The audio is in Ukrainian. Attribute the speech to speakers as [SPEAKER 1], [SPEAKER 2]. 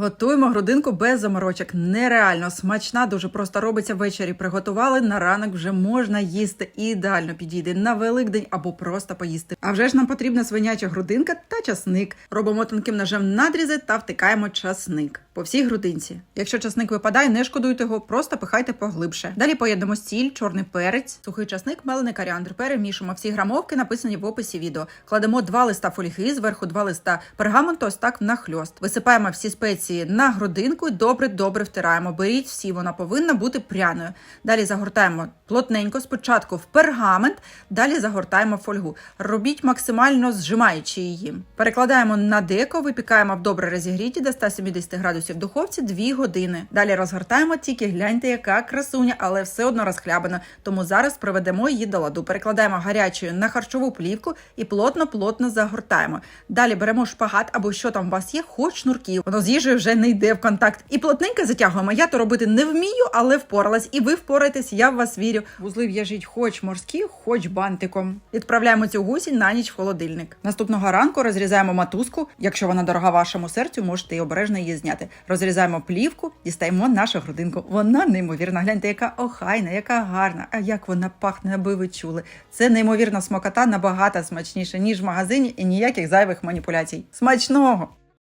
[SPEAKER 1] Готуємо грудинку без заморочок. Нереально смачна, дуже просто робиться ввечері. Приготували на ранок вже можна їсти. Ідеально підійде на Великдень або просто поїсти. А вже ж нам потрібна свиняча грудинка та часник. Робимо тонким ножем надрізи та втикаємо часник по всій грудинці. Якщо часник випадає, не шкодуйте його, просто пихайте поглибше. Далі поєднемо сіль, чорний перець, сухий часник, мелений коріандр. Перемішуємо. Всі грамовки написані в описі відео. Кладемо два листа фольги, зверху два листа пергаменту, ось так нахльост. Висипаємо всі спеції на грудинку і добре-добре втираємо. Беріть всі, вона повинна бути пряною. Далі загортаємо плотненько, спочатку в пергамент, далі загортаємо фольгу. Робіть максимально зжимаючи її. Перекладаємо на деко, випікаємо в добре розігріті до 170 градусів в духовці 2 години. Далі розгортаємо тільки гляньте, яка красуня, але все одно розхлябана. Тому зараз приведемо її до ладу. Перекладаємо гарячою на харчову плівку і плотно-плотно загортаємо. Далі беремо шпагат або що там у вас є, хоч шнурків. Воно з їжею вже не йде в контакт. І плотненько затягуємо. Я то робити не вмію, але впоралась. І ви впораєтесь, я в вас вірю. Вузли в'яжіть хоч морські, хоч бантиком. Відправляємо цю гусінь на ніч в холодильник. Наступного ранку розрізаємо матузку. Якщо вона дорога вашому серцю, можете і обережно її зняти. Розрізаємо плівку, дістаємо нашу грудинку. Вона неймовірна. Гляньте, яка охайна, яка гарна. А як вона пахне, аби ви чули. Це неймовірна смакота набагато смачніше, ніж в магазині, і ніяких зайвих маніпуляцій. Смачного!